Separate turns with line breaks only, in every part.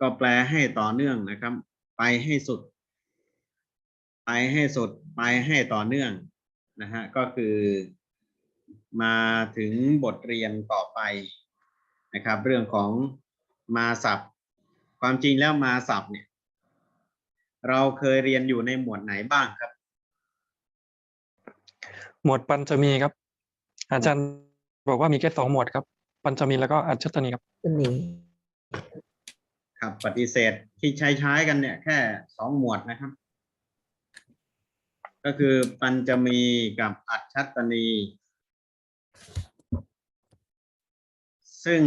ก็แปลให้ต่อเนื่องนะครับ ไปให้สุด ไปให้สุด ไปให้ต่อเนื่องนะฮะก็คือมาถึงบทเรียนต่อไปนะครับ เรื่องของมาศัพท์ ความจริงแล้วมาศัพท์เนี่ย เราเคยเรียนอยู่ในหมวดไหนบ้างครับ
หมวดปัญจมีครับ อาจารย์บอกว่ามีแค่สองหมวดครับ ปัญจมีแล้วก็อัจฉริครับ
ตัวนี้
ครับปฏิเสธที่ใช้ใช้กันเนี่ยแค่สองหมวดนะครับ ก็คือปัญจมีกับอัจฉตนี ซึ่ง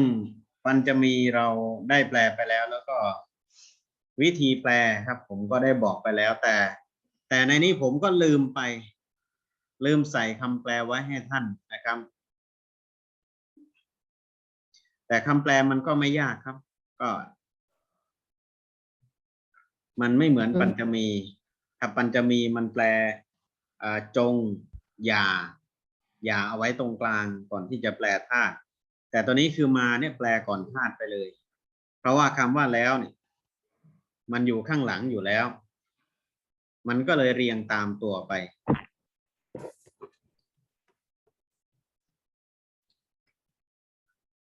ปัญจมีเราได้แปลไปแล้วแล้วก็วิธีแปลครับ ผมก็ได้บอกไปแล้วแต่ แต่ในนี้ผมก็ลืมไป ลืมใส่คำแปลไว้ให้ท่านนะครับ แต่คำแปลมันก็ไม่ยากครับ ก็ มันไม่เหมือน
อืม
ปัญจมีครับปัญจมีมันแปลอ่าจงอย่า อย่าเอาไว้ตรงกลางก่อนที่จะแปลธาตุแต่ตัวนี้คือมาเนี่ยแปลก่อนธาตุไปเลย เพราะว่าคำว่าแล้วเนี่ย มันอยู่ข้างหลังอยู่แล้ว มันก็เลยเรียงตามตัวไป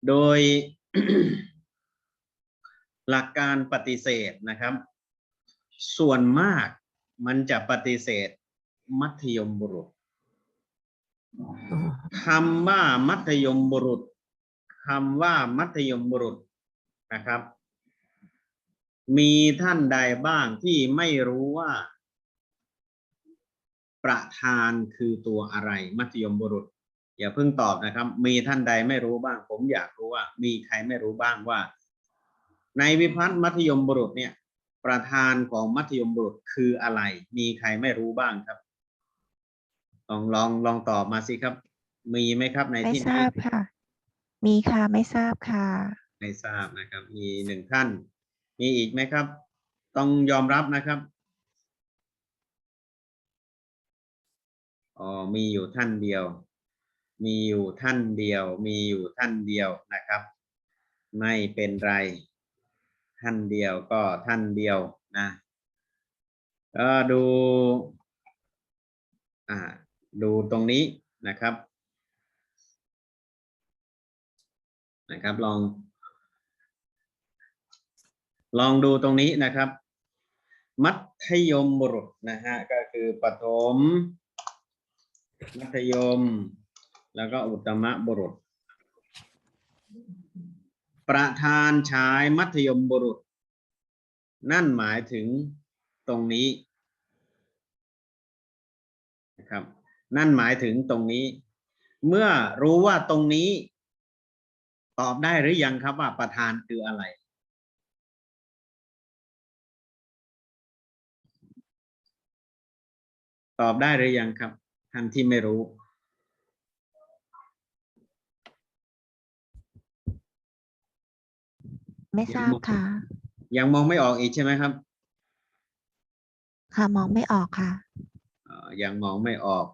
โดยหลักการปฏิเสธนะครับ ส่วนมากมันจะปฏิเสธมัธยมบุรุษคำว่ามัธยมบุรุษคำว่ามัธยมบุรุษนะครับ มีท่านใดบ้างที่ไม่รู้ว่า ประธานคือตัวอะไร มัธยมบุรุษ อย่าเพิ่งตอบนะครับ มีท่านใดไม่รู้บ้าง ผมอยากรู้ว่า มีใครไม่รู้บ้างว่า ในวิพัฒน์มัธยมบุรุษเนี่ย ประธานของมัธยมบุรุษคืออะไร มีใครไม่รู้บ้างครับ ลองลองลองตอบมาสิครับ มีไหมครับใน
ไม่
ที่
ทรา
นี้
บค่ะ มีค่ะไม่ทราบค่ะ
ไม่ทราบนะครับ มีหนึ่งท่าน มีอีกไหมครับ ต้องยอมรับนะครับอ๋อมีอยู่ท่านเดียว มีอยู่ท่านเดียว มีอยู่ท่านเดียวนะครับ ไม่เป็นไร ท่านเดียวก็ท่านเดียวนะก็ดูอ่าดูตรงนี้นะครับนะครับ ลอง ลองดูตรงนี้นะครับ มัธยมบุรุษนะฮะก็คือปฐมมัธยม แล้วก็อุตตมบุรุษ ประธานชายมัธยมบุรุษ นั่นหมายถึงตรงนี้นะครับ นั่นหมายถึงตรงนี้ เมื่อรู้ว่าตรงนี้ ตอบได้หรือยังครับว่าประธานคืออะไรตอบได้หรือยังครับท่านที่ไม่รู้
ไม่ทราบค่ะ
ยังมองไม่ออกอีกใช่ไหมครับ
ค่ะมองไม่ออกค่ะ
เอ่อยังมองไม่ออก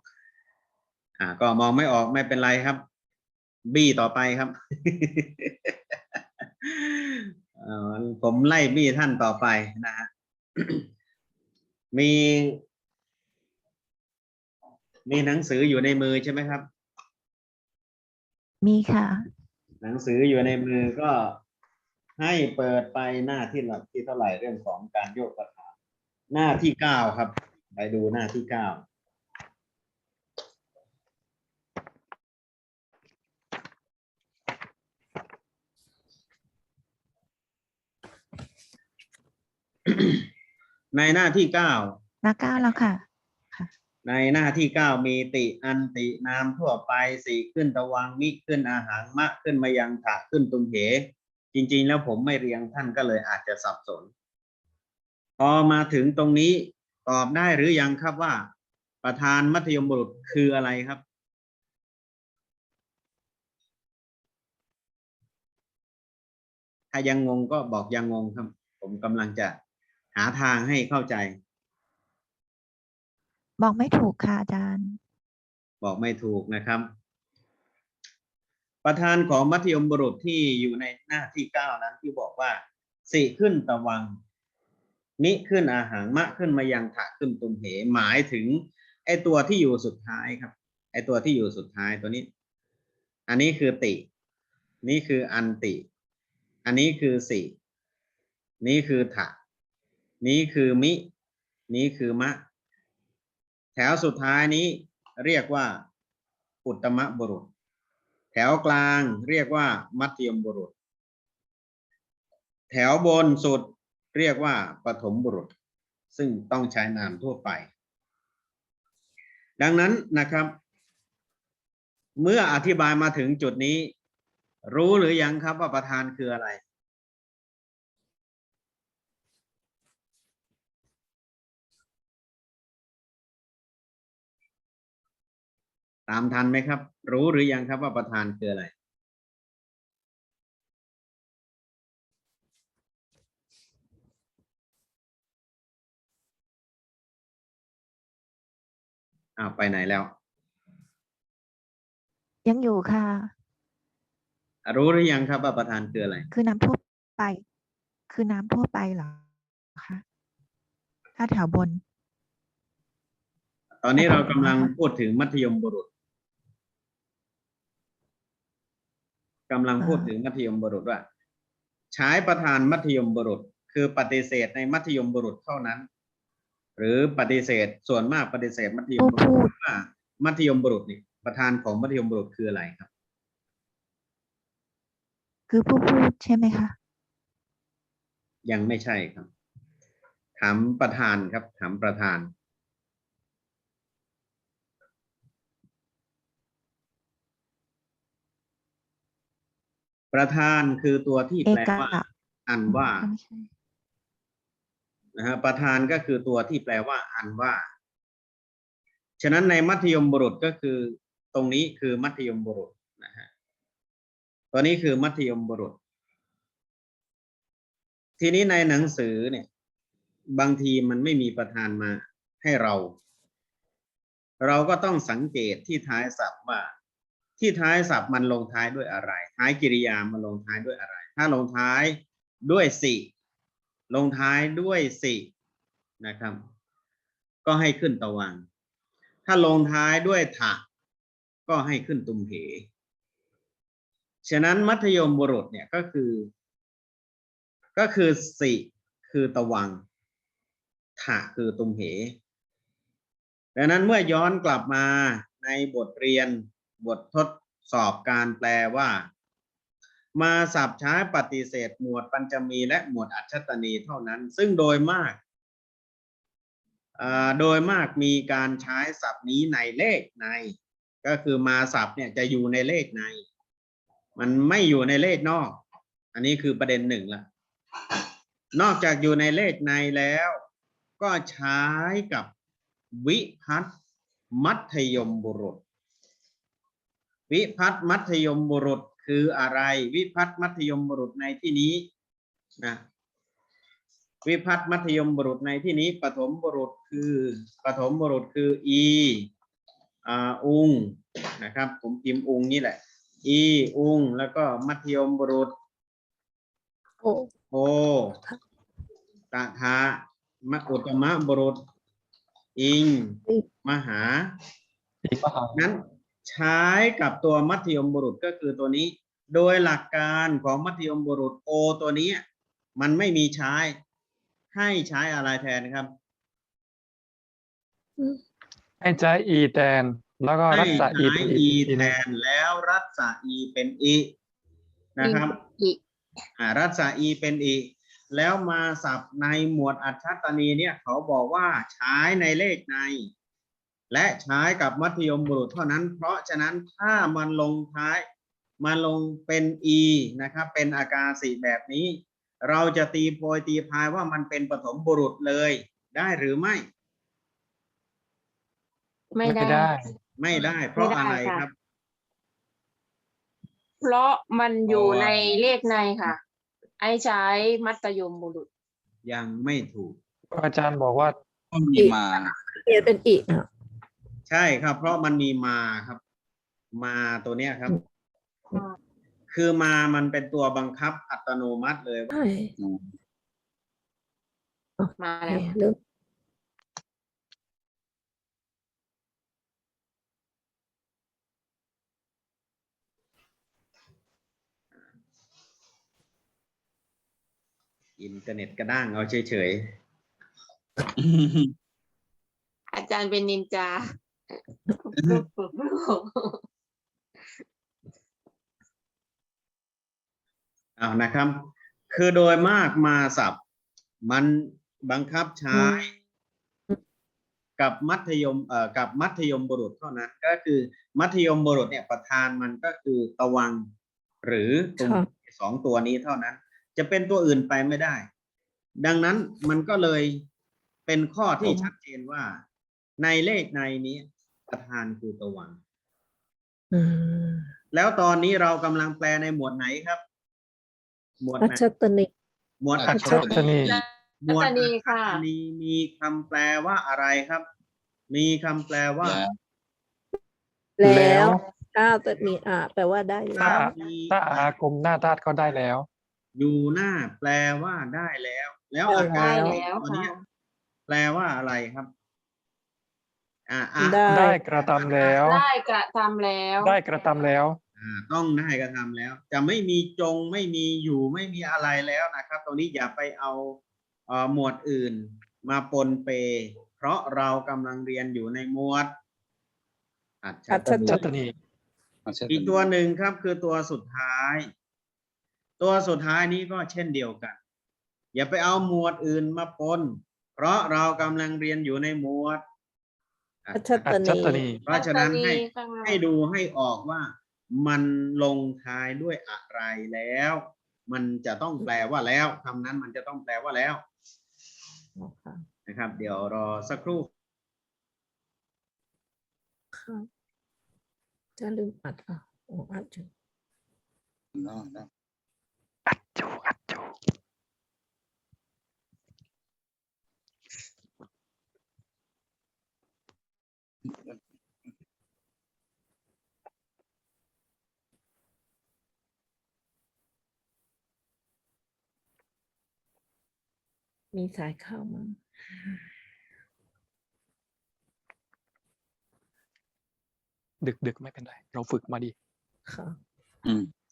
อ่า ก็มองไม่ออกไม่เป็นไรครับ บี้ต่อไปครับเอ่อผมไล่บี้ท่านต่อไปนะฮะมี มีหนังสืออยู่ในมือใช่ไหมครับ
มีค่ะ
หนังสืออยู่ในมือก็ ให้เปิดไปหน้าที่หลักที่เท่าไหร่เรื่องของการโยกประธานหน้าที่เก้าครับ ไปดูหน้าที่เก้าในหน้าที่เก้า
หน้าเก้าแล้วค่ะ
ในหน้าที่เก้ามีติอันตินามทั่วไปสี่ขึ้นตะวังมิขึ้นอาหารมะขึ้นมายังถะขึ้นตุมเห จริงๆ แล้วผมไม่เรียงท่านก็เลยอาจจะสับสน พอมาถึงตรงนี้ตอบได้หรือยังครับว่า ประธานมัธยมบุรุษคืออะไรครับ ถ้ายังงงก็บอกยังงงครับ ผมกำลังจะหาทางให้เข้าใจ
บอกไม่ถูกค่ะอาจารย์
บอกไม่ถูกนะครับ ประธานของมัธยมบุรุษที่อยู่ในหน้าที่เก้านั้นที่บอกว่าสิขึ้นตะวังนิขึ้นอาหารมะขึ้นมายังถะขึ้นตุมเห หมายถึง ไอตัวที่อยู่สุดท้ายครับ ไอตัวที่อยู่สุดท้ายตัวนี้ อันนี้คือติ นี่คืออันติ อันนี้คือสินี่คือถะ นี้คือมิ นี้คือมะ แถวสุดท้ายนี้เรียกว่า อุตตมบุรุษ แถวกลางเรียกว่า มัธยมบุรุษ แถวบนสุดเรียกว่าปฐมบุรุษ ซึ่งต้องใช้นามทั่วไป ดังนั้นนะครับ เมื่ออธิบายมาถึงจุดนี้ รู้หรือยังครับว่าประธานคืออะไร ตามทันไหมครับ รู้หรือยังครับว่าประธานคืออะไร อ้าวไปไหนแล้ว
ยังอยู่ค่ะ
รู้หรือยังครับว่าประธานคืออะไร
คือน้ำทั่วไป คือน้ำทั่วไปเหรอคะถ้าแถวบน
ตอนนี้เรากำลังพูดถึงมัธยมบุรุษ กำลังพูดถึงมัธยมบุรุษว่า ใช้ประธานมัธยมบุรุษ คือปฏิเสธในมัธยมบุรุษเท่านั้น หรือปฏิเสธส่วนมากปฏิเสธมัธยมบุรุษ
ผู้พูด
ว่ามัธยมบุรุษนี่ประธานของมัธยมบุรุษคืออะไรครับ
คือผู้พูดใช่ไหมคะ
ยังไม่ใช่ครับ ถามประธานครับ ถามประธาน ประธานคือตัวที่
เอ
แปล
กะ
ว่า อันว่า
ไม่ใช่
นะฮะประธานก็คือตัวที่แปลว่า อันว่า ฉะนั้นในมัธยมบุรุษก็คือ ตรงนี้คือมัธยมบุรุษนะฮะตัวนี้คือมัธยมบุรุษ ทีนี้ในหนังสือเนี่ย บางทีมันไม่มีประธานมาให้เรา เราก็ต้องสังเกตที่ท้ายศัพท์ว่า ที่ท้ายศัพท์มันลงท้ายด้วยอะไร ท้ายกิริยามันลงท้ายด้วยอะไร ถ้าลงท้ายด้วยสิ ลงท้ายด้วยสินะครับ ก็ให้ขึ้นตะวังถ้าลงท้ายด้วยถะก็ให้ขึ้นตุมเห ฉะนั้นมัธยมบุรุษเนี่ยก็คือ ก็คือสิคือตะวังถะคือตุมเหดังนั้นเมื่อย้อนกลับมาในบทเรียน บททดสอบการแปลว่า มาสับใช้ปฏิเสธหมวดปัญจมีและหมวดอัจฉตนีเท่านั้น ซึ่งโดยมากโดยมากมีการใช้ศัพท์นี้ในเลขใน ก็คือมาศัพท์เนี่ยจะอยู่ในเลขใน มันไม่อยู่ในเลขนอก อันนี้คือประเด็นหนึ่งละนอกจากอยู่ในเลขในแล้ว ก็ใช้กับวิพัฒน์มัธยมบุรุษ วิพัฒน์มัธยมบุรุษคืออะไร วิพัฒน์มัธยมบุรุษในที่นี้นะวิพัฒน์มัธยมบุรุษในที่นี้ปฐมบุรุษคือปฐมบุรุษคืออีอ่าอุงนะครับ ผมพิมพ์อุงนี่แหละ อีอุงแล้วก็มัธยมบุรุษ
โอ้
โอตะทะมะอุตตมะบุรุษ อิง มหา
อีกว่า
นั้น ใช้กับตัวมัธยมบุรุษก็คือตัวนี้ โดยหลักการของมัธยมบุรุษโอตัวนี้ มันไม่มีใช้ ให้ใช้อะไรแทนครับ
ให้ใจอีแทนแล้วก็รั
ให้
กษาอี
ใช้
เป็น
อี
อีกที
แท
หนึง
นแล้วรัศอีเป็นอีนะครับ
อีก
อ่ารัศอีเป็นอีแล้วมาสับในหมวดอัจฉตนีเนี่ย เขาบอกว่าใช้ในเลขใน และใช้กับมัธยมบุรุษเท่านั้น เพราะฉะนั้นถ้ามันลงท้ายมาลงเป็น e นะครับเป็นอากาศิแบบนี้ เราจะตีโพยตีพายว่ามันเป็นปฐมบุรุษเลยได้หรือไม่
ไม่
ไม่
ได้
ได้
ไม่ได้ เพราะ
ไม่ได้
อะไร
ค่ะ
ครับ
เพราะมันอยู่
เพราะว่า
ในเลขในค่ะ ไอ้ใช้มัธยมบุรุษ
ยังไม่ถูก
อาจารย์บอกว่า
ก็มีมา
เปลี่ยนเป็นอีกอะ
ใช่ครับ เพราะมันมีมาครับ มาตัวเนี้ยครับ
อืม
คคือมามันเป็นตัวบังคับอัตโนมัติเลย
ใช่
มา
โอเค
แล้ว
เริ่ม
อินเทอร์เน็ตกระด้างเอาเฉย
อาจารย์เป็นนินจา
ๆ เอานะครับ คือโดยมากมาศัพท์มันบังคับใช้กับมัธยมเอ่อกับมัธยมบุรุษเท่านั้น ก็คือมัธยมบุรุษเนี่ยประธานมันก็คือตะวัง หรือตุ่มสองตัวนี้เท่านั้น จะเป็นตัวอื่นไปไม่ได้ ดังนั้นมันก็เลยเป็นข้อที่ชัดเจนว่าในเลขในนี้ ประธานคือตะวัง
อืม
แล้วตอนนี้เรากำลังแปลในหมวดไหนครับ หมวด
อั
ไหน
ชตนิก
หมวด
อั
อั
จ
ช
ฉริ
หมวด
อัชนีค่ะ
อัชนีมีคำแปลว่าอะไรครับ มีคำแปลว่า
แล้วถ้าแต่มีอ่าแปลว่าได้แล้
ถ้า
ว
มี
ถ้าอากรมหน้าธาตุก็ได้แล้ว
อยู่หน้า แปลว่าได้แล้ว แล้ว
ได้
อาการ
ได้แล้ว
ตัวเนี้ย
ค่ะ
แปลว่าอะไรครับ อ่าอะ
ได้
ได้กระทำแล้ว
ได้กระทำแล้ว
ได้กระทำแล้ว
อ่าต้องได้กระทำแล้ว จะไม่มีจงไม่มีอยู่ไม่มีอะไรแล้วนะครับ ตรงนี้อย่าไปเอาเอ่อหมวดอื่นมาปนเป เพราะเรากำลังเรียนอยู่ในหมวดอัจฉ
อัจฉ
ริ
ชัตนี
อีกตัวหนึ่งครับคือตัวสุดท้าย ตัวสุดท้ายนี้ก็เช่นเดียวกัน อย่าไปเอาหมวดอื่นมาปน เพราะเรากำลังเรียนอยู่ในหมวด
อัช
อั
ต
จฉ
นี
ตนี
เพราะฉะนั้นให้
อัชนีค่ะ
ให้ดูให้ออกว่า มันลงท้ายด้วยอะไรแล้ว มันจะต้องแปลว่าแล้วคำนั้นมันจะต้องแปลว่าแล้วนะครับ เดี๋ยวรอสักครู่
ค่ะจะลืมอัดอะโอ้อัดอยู่
อัดจูอัด
มีสายเข้ามา
ดึกดึกๆไม่เป็นไร เราฝึกมาดี
ค่ะ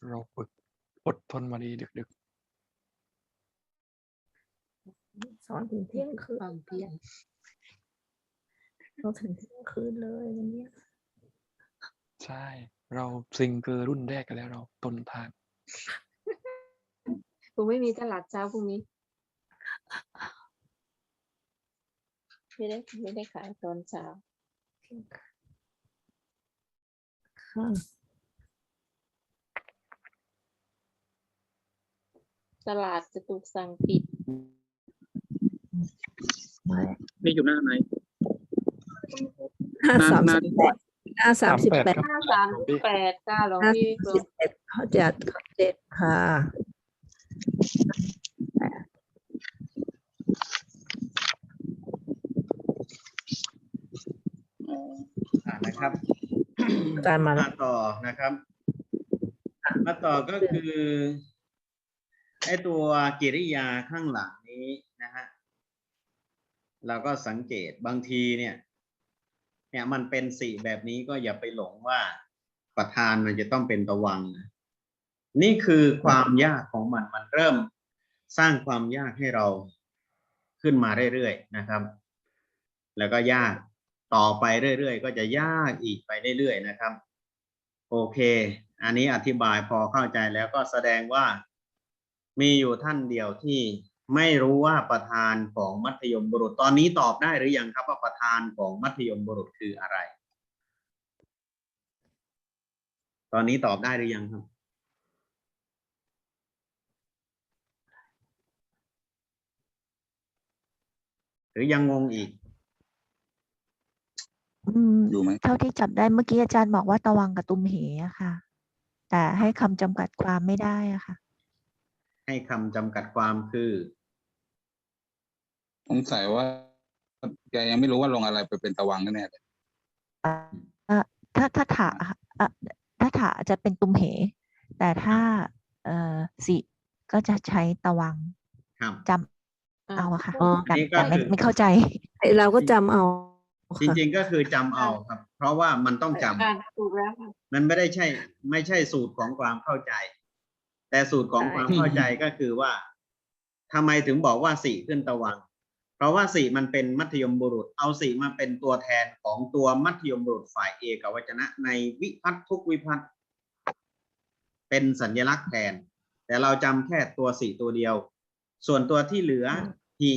เราฝึกอดทนมาดีดึกดึก
สอนถึงเที่ยงคืน
ตอนเที่ยง
เราถึงเที่ยงคืนเลยวันเนี้ย
ๆใช่ เราซิงเกอร์รุ่นแรกกันแล้วเราต้นทาง
คงไม่มีตลาดเช้าพรุ่งนี้ ไม่ได้ไม่ได้ขายตอนเช้า
ค่ะ
ตลาดจะถูกสั่งปิด
ไม่
นี่อยู่หน้าไหน
ห้า
หน้า
สาม
หน้า
สิบแปดห้าสามสิบแปด
ครับ
ห้าสามแปดค่ะหลวง
ห้า
พี่
สามสิบเอ็ดเขาจัดเขาเจ็ดค่ะ
อ่านะครับ
อาจารย์มาแล้
มาวต่อนะครับ มาต่อก็คือไอตัวกิริยาข้างหลังนี้นะฮะเราก็สังเกตบางทีเนี่ย เนี่ยมันเป็นสีแบบนี้ก็อย่าไปหลงว่าประธานมันจะต้องเป็นตะวังนะนี่คือความยากของมันมันเริ่มสร้างความยากให้เราขึ้นมาเรื่อยๆนะครับ แล้วก็ยาก ต่อไปเรื่อยๆ ก็จะยากอีกไปเรื่อยๆนะครับ โอเค อันนี้อธิบายพอเข้าใจแล้วก็แสดงว่า มีอยู่ท่านเดียวที่ไม่รู้ว่าประธานของมัธยมบุรุษ ตอนนี้ตอบได้หรือยังครับว่าประธานของมัธยมบุรุษคืออะไร ตอนนี้ตอบได้หรือยังครับ หรือยังงงอีก
อืม
อยู่ไหม
เท่าที่จับได้เมื่อกี้อาจารย์บอกว่าตะวังกับตุมเหอะค่ะ แต่ให้คำจำกัดความไม่ได้อะค่ะ
ให้คำจำกัดความคือ
สงสัยว่าแกยังไม่รู้ว่าลงอะไรไปเป็นตะวังแน่ๆเลย
ถ้าถ้าถาอะถ้าถาจะเป็นตุมเห แต่ถ้าเอ่อสิก็จะใช้ตะวัง
ครับ
จำเอาอะค่ะ
อ๋อ
แต่
นี่ก็
แต่ไม่
คือ
ไม่เข้าใจ
ไอ้เราก็จำเอา
จริงๆก็คือจำเอาครับ เพราะว่ามันต้องจำ
อ่าถูกแล้วค่ะ
มันไม่ได้ใช่ ไม่ใช่สูตรของความเข้าใจ แต่สูตรของ
ใช่
ความเข้าใจก็คือว่าทำไมถึงบอกว่าสี่ขึ้นตะวังเพราะว่าสี่มันเป็นมัธยมบุรุษ เอาสี่มาเป็นตัวแทนของตัวมัธยมบุรุษฝ่ายเอกวจนะ ในวิพัฒน์ทุกวิพัฒน์เป็นสัญลักษณ์แทน แต่เราจำแค่ตัวสี่ตัวเดียว ส่วนตัวที่เหลือหิ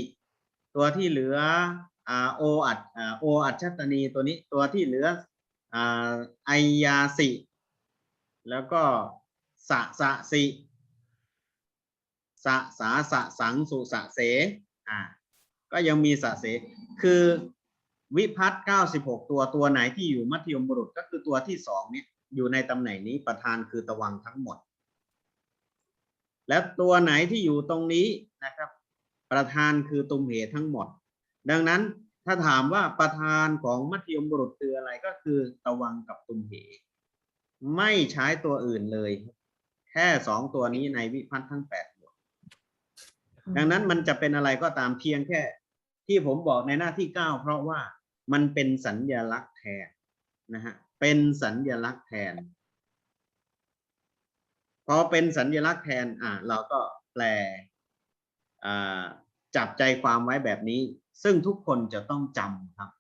ตัวที่เหลืออ่า โออัดโออัดชัตนีตัวนี้ตัวที่เหลืออไอยาสิ แล้วก็สะสะสิสะสาสะสังสุสะเสอ่าก็ยังมีสะเส คือวิพัฒน์เก้าสิบหกตัวตัวไหนที่อยู่มัธยมบุรุษก็คือตัวที่สองเนี่ยอยู่ในตำแหน่งนี้ประธานคือตะวังทั้งหมด และตัวไหนที่อยู่ตรงนี้นะครับ ประธานคือตุมเหทั้งหมด ดังนั้นถ้าถามว่าประธานของมัธยมบุรุษคืออะไรก็คือตะวังกับตุมเห ไม่ใช้ตัวอื่นเลย แค่สองตัวนี้ในวิพัฒน์ทั้งแปดหมวดดังนั้นมันจะเป็นอะไรก็ตามเพียงแค่ ที่ผมบอกในหน้าที่เก้าเพราะว่ามันเป็นสัญญลักษณ์แทนนะฮะเป็นสัญญลักษณ์แทนพอเป็นสัญลักษณ์แทนอ่าเราก็แปลอ่า จับใจความไว้แบบนี้ ซึ่งทุกคนจะต้องจำครับ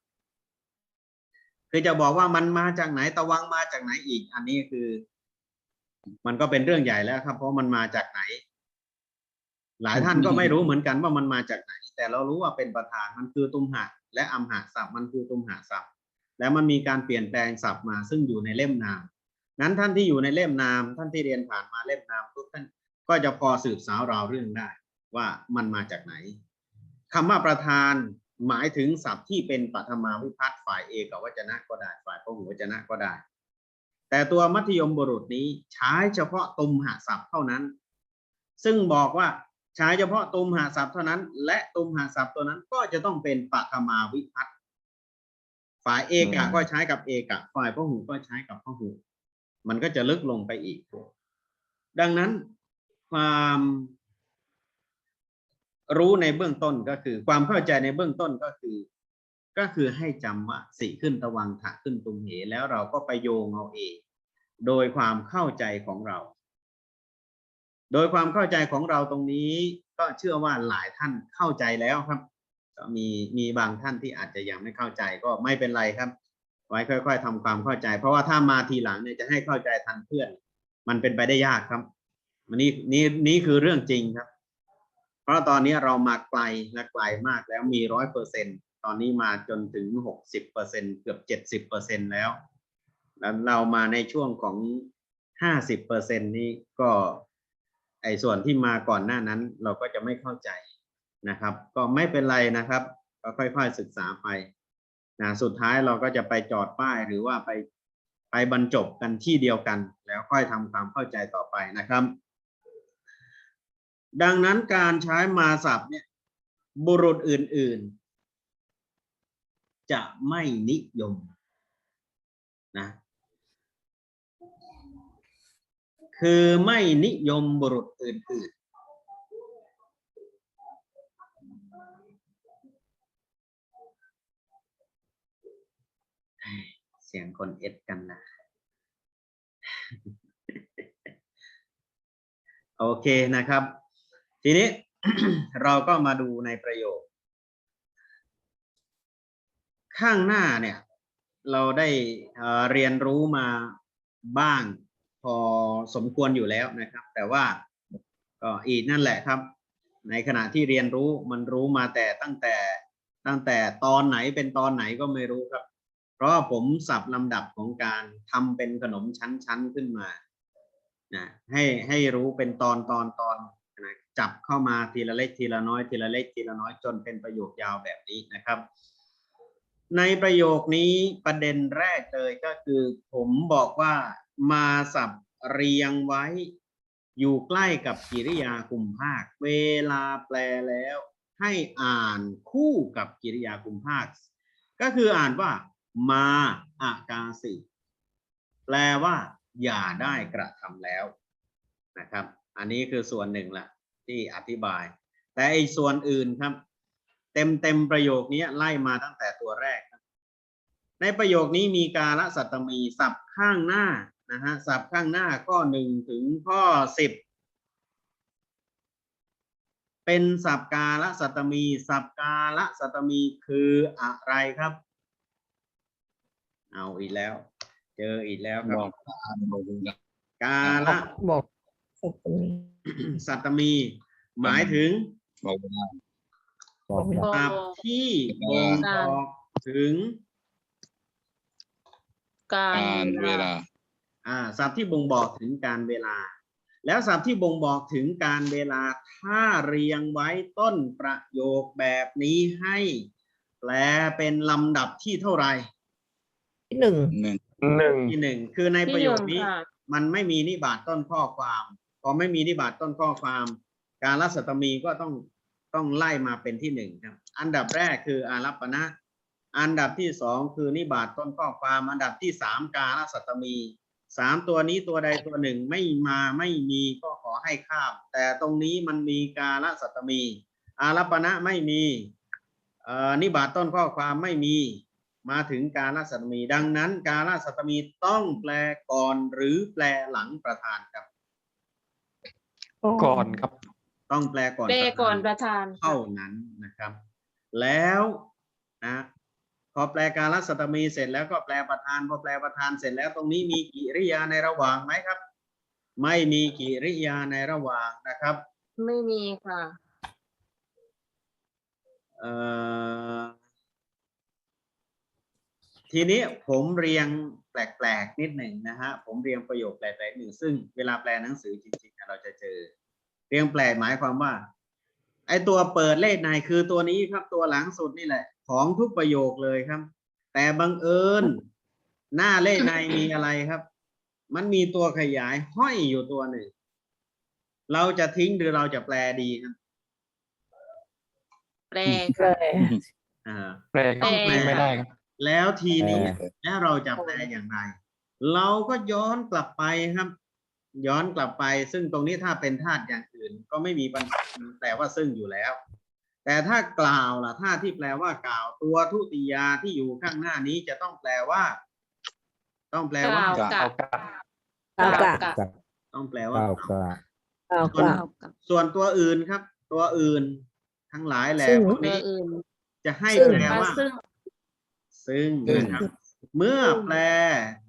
คือจะบอกว่ามันมาจากไหนตะวังมาจากไหนอีก อันนี้คือ มันก็เป็นเรื่องใหญ่แล้วครับ เพราะมันมาจากไหน หลายท่านก็ไม่รู้เหมือนกันว่ามันมาจากไหน แต่เรารู้ว่าเป็นประธานมันคือตุมหะและอัมหะศัพท์มันคือตุมหะศัพท์ แล้วมันมีการเปลี่ยนแปลงศัพท์มา ซึ่งอยู่ในเล่มนามนั้นท่านที่อยู่ในเล่มนาม ท่านที่เรียนผ่านมาเล่มนามทุกท่านก็จะพอสืบสาวราวเรื่องได้ ว่ามันมาจากไหนคำว่าประธานหมายถึงศัพท์ที่เป็นปัทมาวิพัฒน์ฝ่ายเอกวจนะก็ได้ฝ่ายพหุวจนะก็ได้ แต่ตัวมัธยมบุรุษนี้ใช้เฉพาะตุมหะศัพท์เท่านั้น ซึ่งบอกว่าใช้เฉพาะตุมหะศัพท์เท่านั้น และตุมหะศัพท์ตัวนั้นก็จะต้องเป็นปัทมาวิพัฒน์ฝ่ายเอกะก็ใช้กับเอกะฝ่ายพหุก็ใช้กับพหุมันก็จะลึกลงไปอีก ดังนั้นความ รู้ในเบื้องต้นก็คือ ความเข้าใจในเบื้องต้นก็คือ ก็คือให้จำว่าสีขึ้นตะวังถะขึ้นตุงเหแล้วเราก็ไปโยงเอาเองโดยความเข้าใจของเรา โดยความเข้าใจของเราตรงนี้ก็เชื่อว่าหลายท่านเข้าใจแล้วครับก็มีมีบางท่านที่อาจจะยังไม่เข้าใจก็ไม่เป็นไรครับ ไว้ค่อย ๆทำความเข้าใจ เพราะว่าถ้ามาทีหลังเนี่ยจะให้เข้าใจทันเพื่อน มันเป็นไปได้ยากครับ มันนี่นี่นี่คือเรื่องจริงครับ ราะตอนนี้เรามาไกลและไกลมากแล้วมีร้อยเปอร์เซ็นตอนนี้มาจนถึงหกสิบเปอร์เซ็นเกือบเจ็ดสิบเปอร์เซ็นแล้วแล้วเรามาในช่วงของห้าสิบเปอร์เซ็นนี้ก็ไอ้ส่วนที่มาก่อนหน้านั้นเราก็จะไม่เข้าใจนะครับ ก็ไม่เป็นไรนะครับ ก็ค่อยๆศึกษาไปนะสุดท้ายเราก็จะไปจอดป้ายหรือว่าไปไปบรรจบกันที่เดียวกัน แล้วค่อยทำความเข้าใจต่อไปนะครับ ดังนั้นการใช้มาศัพท์เนี่ยบุรุษอื่น ๆ จะไม่นิยมนะคือไม่นิยมบุรุษอื่น ๆเสียงคนเอ็ดกันนะ โอเคนะครับ ทีนี้เราก็มาดูในประโยค ข้างหน้าเนี่ย เราได้เรียนรู้มาบ้างพอสมควรอยู่แล้วนะครับ แต่ว่าก็อีกนั่นแหละครับ ในขณะที่เรียนรู้มันรู้มาแต่ตั้งแต่ตั้งแต่ตอนไหนเป็นตอนไหนก็ไม่รู้ครับ เพราะผมสับลำดับของการทำเป็นขนมชั้นๆขึ้นมานะให้ให้รู้เป็นตอนตอนตอน จับเข้ามาทีละเล็กทีละน้อยทีละเล็กทีละน้อยจนเป็นประโยคยาวแบบนี้นะครับ ในประโยคนี้ประเด็นแรกเลยก็คือ ผมบอกว่ามาสับเรียงไว้ อยู่ใกล้กับกิริยากลุ่มภาค เวลาแปลแล้ว ให้อ่านคู่กับกิริยากลุ่มภาค ก็คืออ่านว่า มาอากาสิแปลว่า อย่าได้กระทำแล้วนะครับ อันนี้คือส่วนหนึ่งละ ที่อธิบาย แต่ไอ้ส่วนอื่นครับ เต็มเต็มประโยคนี้ไล่มาตั้งแต่ตัวแรกครับในประโยคนี้มีกาละสัตตมีศัพท์ข้างหน้านะฮะศัพท์ข้างหน้าข้อหนึ่งถึงข้อสิบเป็นศัพท์กาละสัตตมีศัพท์กาละสัตตมีคืออะไรครับ เอาอีกแล้ว เจออีกแล้วครับ
บอกอ่านบอกนะ
กาละ
บอกสัตว์ตรงนี้
สัตตมี หมายถึง
บอกเวลา
บอกเวลา
ศัพท์ที่บ่งบอกถึง
การ
การเวลา
อ่าศัพท์ที่บ่งบอกถึงการเวลา แล้วศัพท์ที่บ่งบอกถึงการเวลา ถ้าเรียงไว้ต้นประโยคแบบนี้ให้แปลเป็นลำดับที่เท่าไหร่
ที่หนึ่ง
หนึ่ง
หนึ่ง
ที่หนึ่งคือในป
ที่
ระ
ห
โย
นึ่
ค
ง
นี้
ค่ะ
มันไม่มีนิบาตต้นข้อความพ อไม่มีนิบาตต้นข้อความ การรัศตมีก็ต้องต้องไล่มาเป็นที่หนึ่งครับ อันดับแรกคืออารัปปณะอันดับที่สองคือนิบาตต้นข้อความ อันดับที่สามการรัศตมีสามตัวนี้ตัวใดตัวหนึ่งไม่มาไม่มีก็ขอให้ข้าม แต่ตรงนี้มันมีการรัศตมี อารัปปณะไม่มีอ่อนิบาตต้นข้อความไม่มีมาถึงการละสัตมี ดังนั้นการละสัตมีต้องแปลก่อนหรือแปลหลังประธานครับ
ก่อนครับ
ต้องแปลก่อน
เป
ประธาน
ก่อนประธานค่ะ
เท่านั้นนะครับ แล้วนะพอแปลการละสัตมีเสร็จแล้วก็แปลประธานพอแปลประธานเสร็จแล้วตรงนี้มีกิริยาในระหว่างไหมครับ ไม่มีกิริยาในระหว่างนะครับ
ไม่มีค่ะ
เอ่อทีนี้ผมเรียงแปลกๆนิดหนึ่งนะฮะผมเรียงประโยคแปลกๆหนึ่งซึ่งเวลาแปลหนังสือจริงๆ เราจะเจอ เรียงแปลกหมายความว่า ไอตัวเปิดเลขในคือตัวนี้ครับตัวหลังสุดนี่แหละ ของทุกประโยคเลยครับ แต่บังเอิญ หน้าเลขในมีอะไรครับ มันมีตัวขยายห้อยอยู่ตัวหนึ่ง เราจะทิ้งหรือเราจะแปลดีครับ
แปล
แปล
อ่า
แปลครับ
แปล
ไม่ได้ครับ
แล้วทีนี้
แปล
แล้วเราจะแปลอย่างไร เราก็ย้อนกลับไปครับ ย้อนกลับไป ซึ่งตรงนี้ถ้าเป็นธาตุอย่างอื่น ก็ไม่มีปัญหาแปลว่าซึ่งอยู่แล้ว แต่ถ้ากล่าวล่ะถ้าที่แปลว่ากล่าวตัวทุติยาที่อยู่ข้างหน้านี้จะต้องแปลว่า ต้องแปล
ก
ว่า
ล่าว
เอา
กับ
กลับ
กล่าวกับ
กับ
ต้องแปลว่า
เก้า
เก่า
เก้า
กล่าว
ก
กล่า
ล่าววกับ
ส่วนตัวอื่นครับ ตัวอื่น ทั้งหลายแหละ
ซึ่ง
พวก
ตัว
นี้
อื่น
จะให้
ซึ่ง
แปล
มา
ว่า
ซึ่ง
ซึ่งนะครับ เมื่อแปล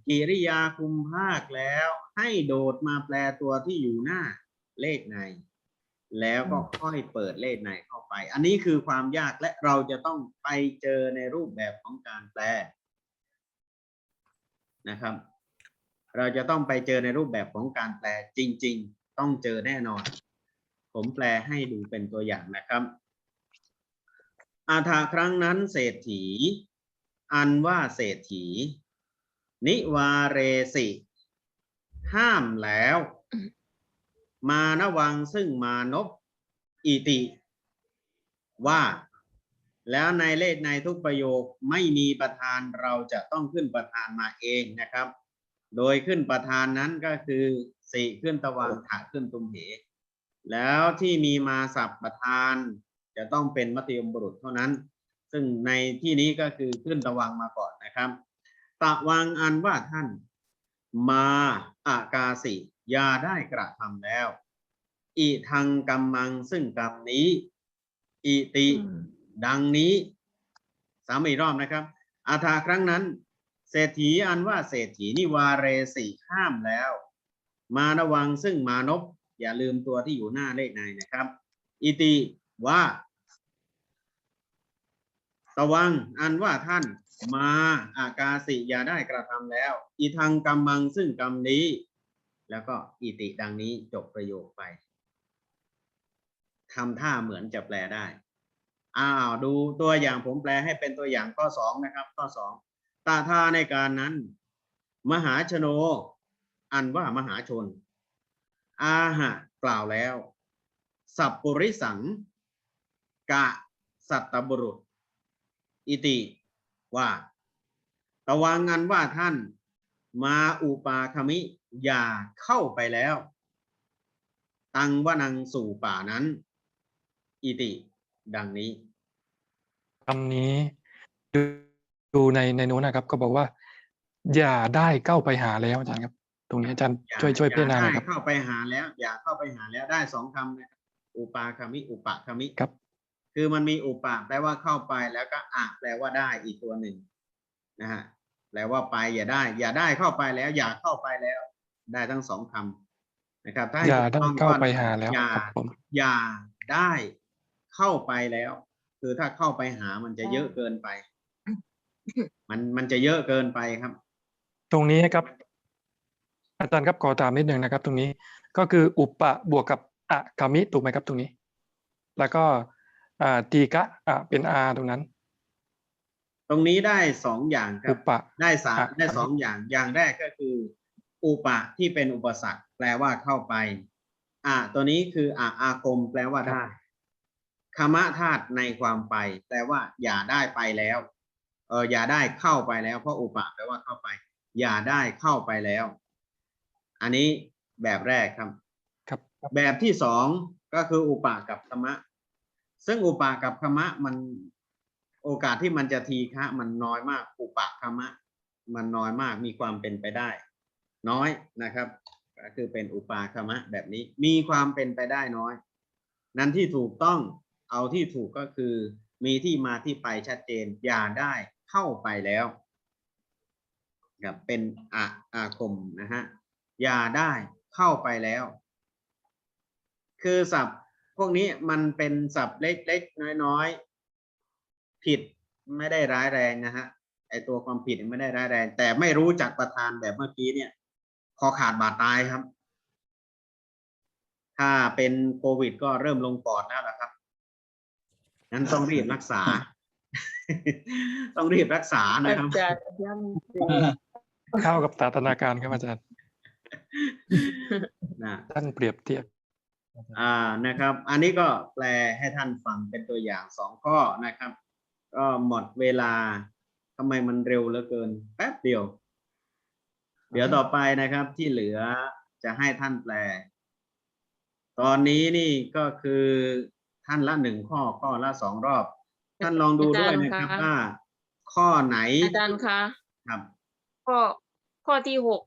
กิริยาคุมภาคแล้ว ให้โดดมาแปลตัวที่อยู่หน้าเลขใน แล้วก็ค่อยเปิดเลขในเข้าไป อันนี้คือความยากและเราจะต้องไปเจอในรูปแบบของการแปลนะครับ เราจะต้องไปเจอในรูปแบบของการแปลจริง ๆ ต้องเจอแน่นอน ผมแปลให้ดูเป็นตัวอย่างนะครับ อาถาครั้งนั้นเศรษฐี อันว่าเศรษฐี นิวาเรสิ ห้ามแล้ว มานวังซึ่งมานพอิติ ว่า แล้วในเลขในทุกประโยคไม่มีประธานเราจะต้องขึ้นประธานมาเองนะครับ โดยขึ้นประธานนั้นก็คือสี่ขึ้นตะวันถาขึ้นตุมเห แล้วที่มีมาสับประธานจะต้องเป็นมัธยมบุรุษเท่านั้น ซึ่งในที่นี้ก็คือขึ้นตะวังมาก่อนนะครับ ตะวังอันว่าท่าน มาอากาสิยาได้กระทำแล้วอิทังกรรมังซึ่งกรรมนี้ อิติ
อืม
ดังนี้สามอีกรอบนะครับ อาถาครั้งนั้น เศรษฐีอันว่าเศรษฐีนิวาเรสีห้ามแล้ว มาระวังซึ่งมานพอย่าลืมตัวที่อยู่หน้าเลขในนะครับ อิติว่า ตะวังอันว่าท่านมาอากาสิอย่าได้กระทำแล้ว อีทางกรรมังซึ่งกรรมนี้ แล้วก็อิติดังนี้จบประโยคไปทำท่าเหมือนจะแปลได้ อ้าวดูตัวอย่างผมแปลให้เป็นตัวอย่างข้อสองนะครับ ข้อสองตาท่าในการนั้น มหาชโน อันว่ามหาชน อาหะกล่าวแล้ว สัพปุริสัง กะสัตตบุรุษ อิติว่าตะวังงันว่าท่านมาอุปาคมิ อย่าเข้าไปแล้ว ตังวนังสู่ป่านั้น อิติ ดังนี้
คำนี้ดูดูในในโน้นนะครับ ก็บอกว่า อย่าได้เข้าไปหาแล้วอาจารย์ครับ ตรงนี้อาจารย์
อย่า
ช่วยช่วย
อ
พิจารณาหน่อย
ได้
ครับ
เข้าไปหาแล้ว อย่าเข้าไปหาแล้วได้สองคำนะครับอุปาคามิ อุปะคามิ
ครับ
คือมันมีอุปะแปลว่าเข้าไปแล้วก็อะแปลว่าได้อีกตัวหนึ่งนะฮะแปลว่าไปอย่าได้ อย่าได้เข้าไปแล้ว อย่าเข้าไปแล้ว ได้ทั้งสองคำนะครับ ถ้าให้
อย่า
ถูก
ได้
ต้อง
เข้า
ก็
ไปหาแล้ว
อย่า
ครับผม
อย่าได้เข้าไปแล้ว คือถ้าเข้าไปหามันจะเยอะเกินไป มันมันจะเยอะเกินไปครับ
ตรงนี้ครับ อาจารย์ครับขอถามนิดหนึ่งนะครับ ตรงนี้ก็คืออุปะบวกกับอะกามิถูกไหมครับ ตรงนี้ แล้วก็ อ่าตีกะอะเป็นอาตรงนั้น
ตรงนี้ได้สองอย่างครั
อุ
บ
ปะ
ได้สาม
อะ
ได้สองอย่างอย่างแรกก็คือ อุปะที่เป็นอุปสรรค แปลว่าเข้าไปอะตัวนี้คืออะอาคมแปลว่าได้คมะธาตุในความไป แปลว่า อย่าได้ไปแล้วเอออย่าได้เข้าไปแล้ว เพราะอุปะแปลว่าเข้าไป อย่าได้เข้าไปแล้ว อันนี้แบบแรกครับ
ครับ
แบบที่สองก็คืออุปากับคมะ ซึ่งอุปากับคมะมันโอกาสที่มันจะทีฆะมันน้อยมาก อุปาคมะ มันน้อยมากมีความเป็นไปได้ น้อยนะครับ ก็คือเป็นอุปาคมะแบบนี้มีความเป็นไปได้น้อย นั้นที่ถูกต้องเอาที่ถูกก็คือมีที่มาที่ไปชัดเจนอย่าได้เข้าไปแล้วครับเป็นอะอาคมนะฮะอย่าได้เข้าไปแล้ว คือศัพท์ พวกนี้มันเป็นศัพท์เล็กๆน้อยๆ ผิดไม่ได้ร้ายแรงนะฮะไอตัวความผิดไม่ได้ร้ายแรง แต่ไม่รู้จักประธานแบบเมื่อกี้เนี่ย คอขาดบาดตายครับ ถ้าเป็นโควิดก็เริ่มลงปอดแล้วล่ะครับนั้นต้องรีบรักษา ต้องรีบรักษานะ
อา
ครับ
จารย์ย้ำเตือน
เข้ากับสถานการณ์ครับอาจารย์
นะ
ท่านเปรียบเทียบ
อ่านะครับ อันนี้ก็แปลให้ท่านฟังเป็นตัวอย่างสองข้อนะครับ ก็หมดเวลาทำไมมันเร็วเหลือเกิน แป๊บเดียว เดี๋ยวต่อไปนะครับที่เหลือจะให้ท่านแปล ตอนนี้นี่ก็คือท่านละหนึ่งข้อข้อละสองรอบ ท่านลองดูด้วยนะครับ
อาจารย์คะ
ว่า ข้อไหน
อาจารย์คะ
ครับ
ข้อข้อที่หก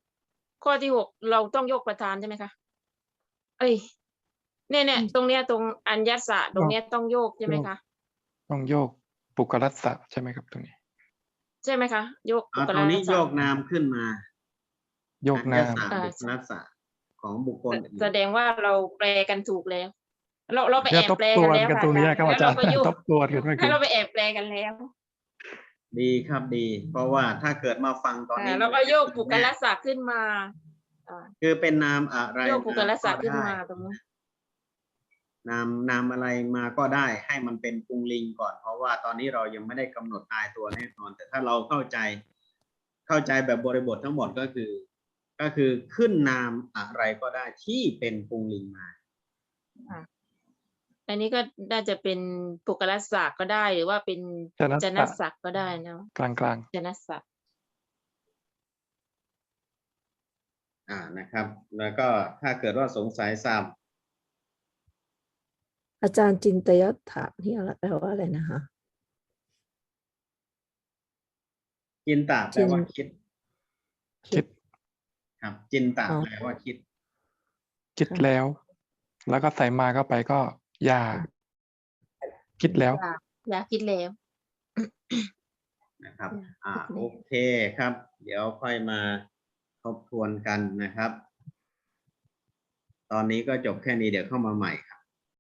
ข้อที่หกเราต้องยกประธานใช่ไหมคะ เอ้ย เนี่ยเนี่ยตรงเนี้ยตรงอัญญสะตรงเนี้ยต้องโยกใช่ไหมคะ
ต้องโยกปุกรัสสะใช่ไหมครับตรงนี้
ใช่ไหมคะโยก
เอา
อุป
ตรงนี้
ราช
โยกนามขึ้นมา
โยกนาม
อัญญสะ
อ่า
บุคลัสสะของบุคคลอื่น
แสดงว่าเราแปลกันถูกแล้ว เราเราไป
เดี๋
แอ
ยว
บ
ทบ
แปล
ท
กั
วนน
แล้ว
กัน
ค่ะ
ตรงนี้ครับอาจารย์
แล้วเราก็โยก
ทบทวนกันเมื่อ
ให้
กี้
เราไปแอบแปลกันแล้ว
ดีครับดี เพราะว่าถ้าเกิดมาฟังตอนนี้
อ่าเราก็โยกปุกลัสสะขึ้นมาอ่า
คือเป็นนามอะไร
โยกปุกลัสสะขึ้นมา
ได้
ตรงนี้
นามนามอะไรมาก็ได้ให้มันเป็นกรุงลิงก่อน เพราะว่าตอนนี้เรายังไม่ได้กำหนดตายตัวแน่นอน แต่ถ้าเราเข้าใจเข้าใจแบบบริบททั้งหมดก็คือ ก็คือขึ้นนามอะไรก็ได้ที่เป็นกรุงลิงมา
อันนี้ก็น่าจะเป็นปุกลัสสะก็ได้หรือว่าเป็น
จนัส
จนัส
สะ
สักก็ได้เนาะ
กลางกลาง
จนัสสัก
อ่านะครับ แล้วก็ถ้าเกิดว่าสงสัยทราบ
อาจารย์จินตยถานี่อะไรแปลว่าอะไรนะคะ
จินตะแปลว่า
จิน
คิด
ๆคิด
ครับ จินตะ
อ๋อ
แปลว่าคิด
คิดแล้ว แล้วก็ใส่มาเข้าไปก็อย่าคิดแล้ว
อยากอยากคิดแล้ว
นะครับ
อยาก
อ่า
คิดแล้ว
โอเคครับ เดี๋ยวค่อยมาทบทวนกันนะครับ ตอนนี้ก็จบแค่นี้เดี๋ยวเข้ามาใหม่ครับ